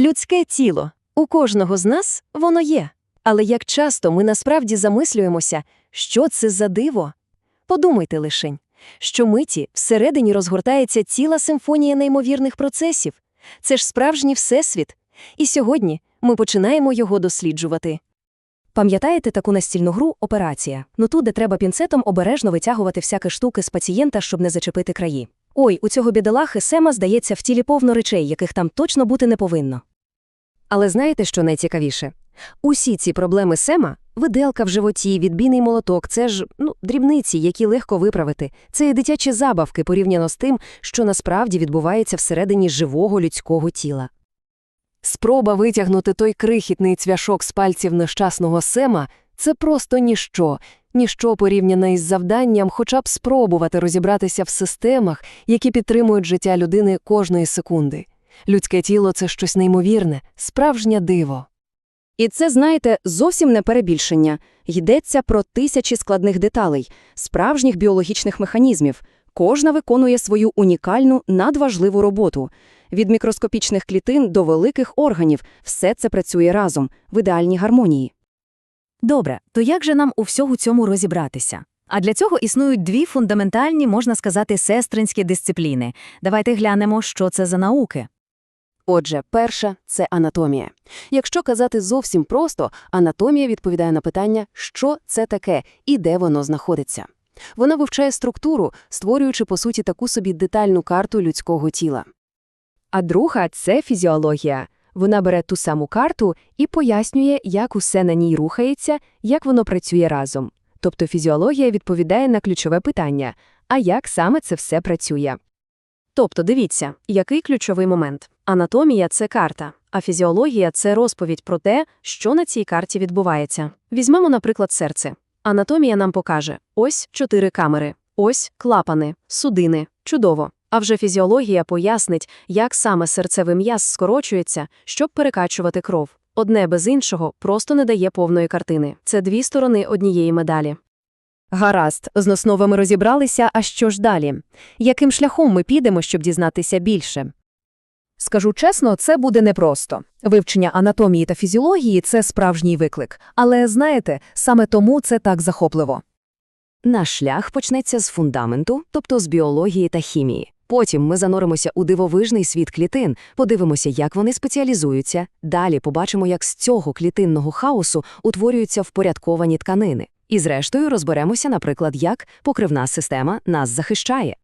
Людське тіло. У кожного з нас воно є. Але як часто ми насправді замислюємося, що це за диво? Подумайте лишень, що миті всередині розгортається ціла симфонія неймовірних процесів. Це ж справжній всесвіт. І сьогодні ми починаємо його досліджувати. Пам'ятаєте таку настільну гру «Операція»? Ну ту, де треба пінцетом обережно витягувати всякі штуки з пацієнта, щоб не зачепити краї. Ой, у цього бідолахи Сема, здається, в тілі повно речей, яких там точно бути не повинно. Але знаєте, що найцікавіше? Усі ці проблеми Сема виделка в животі, відбійний молоток це ж ну, дрібниці, які легко виправити. Це дитячі забавки порівняно з тим, що насправді відбувається всередині живого людського тіла. Спроба витягнути той крихітний цвяшок з пальців нещасного Сема це просто ніщо, ніщо порівняно із завданням хоча б спробувати розібратися в системах, які підтримують життя людини кожної секунди. Людське тіло це щось неймовірне, справжнє диво. І це, знаєте, зовсім не перебільшення. Йдеться про тисячі складних деталей, справжніх біологічних механізмів. Кожна виконує свою унікальну, надважливу роботу. Від мікроскопічних клітин до великих органів все це працює разом, в ідеальній гармонії. Добре, то як же нам у всьому цьому розібратися? А для цього існують дві фундаментальні, можна сказати, сестринські дисципліни. Давайте глянемо, що це за науки. Отже, перша це анатомія. Якщо казати зовсім просто, анатомія відповідає на питання, що це таке і де воно знаходиться. Вона вивчає структуру, створюючи по суті таку собі детальну карту людського тіла. А друга це фізіологія. Вона бере ту саму карту і пояснює, як усе на ній рухається, як воно працює разом. Тобто фізіологія відповідає на ключове питання, а як саме це все працює. Тобто, дивіться, який ключовий момент. Анатомія це карта, а фізіологія це розповідь про те, що на цій карті відбувається. Візьмемо, наприклад, серце. Анатомія нам покаже: ось чотири камери, ось клапани, судини. Чудово. А вже фізіологія пояснить, як саме серцевий м'яз скорочується, щоб перекачувати кров. Одне без іншого просто не дає повної картини. Це дві сторони однієї медалі. Гаразд, з основами розібралися, а що ж далі? Яким шляхом ми підемо, щоб дізнатися більше? Скажу чесно, це буде непросто. Вивчення анатомії та фізіології це справжній виклик. Але знаєте, саме тому це так захопливо. Наш шлях почнеться з фундаменту, тобто з біології та хімії. Потім ми заноримося у дивовижний світ клітин, подивимося, як вони спеціалізуються. Далі побачимо, як з цього клітинного хаосу утворюються впорядковані тканини. І зрештою розберемося, наприклад, як покривна система нас захищає.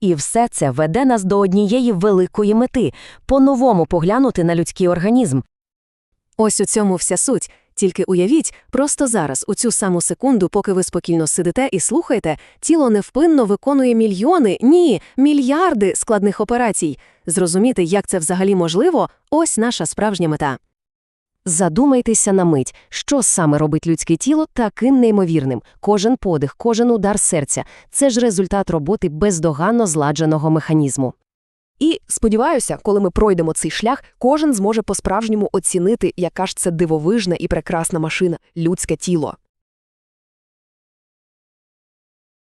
І все це веде нас до однієї великої мети по-новому поглянути на людський організм. Ось у цьому вся суть. Тільки уявіть, просто зараз, у цю саму секунду, поки ви спокійно сидите і слухаєте, тіло невпинно виконує мільйони, ні, мільярди складних операцій. Зрозуміти, як це взагалі можливо, ось наша справжня мета. Задумайтеся на мить, що саме робить людське тіло таким неймовірним. Кожен подих, кожен удар серця – це ж результат роботи бездоганно зладженого механізму. І сподіваюся, коли ми пройдемо цей шлях, кожен зможе по-справжньому оцінити, яка ж це дивовижна і прекрасна машина людське тіло.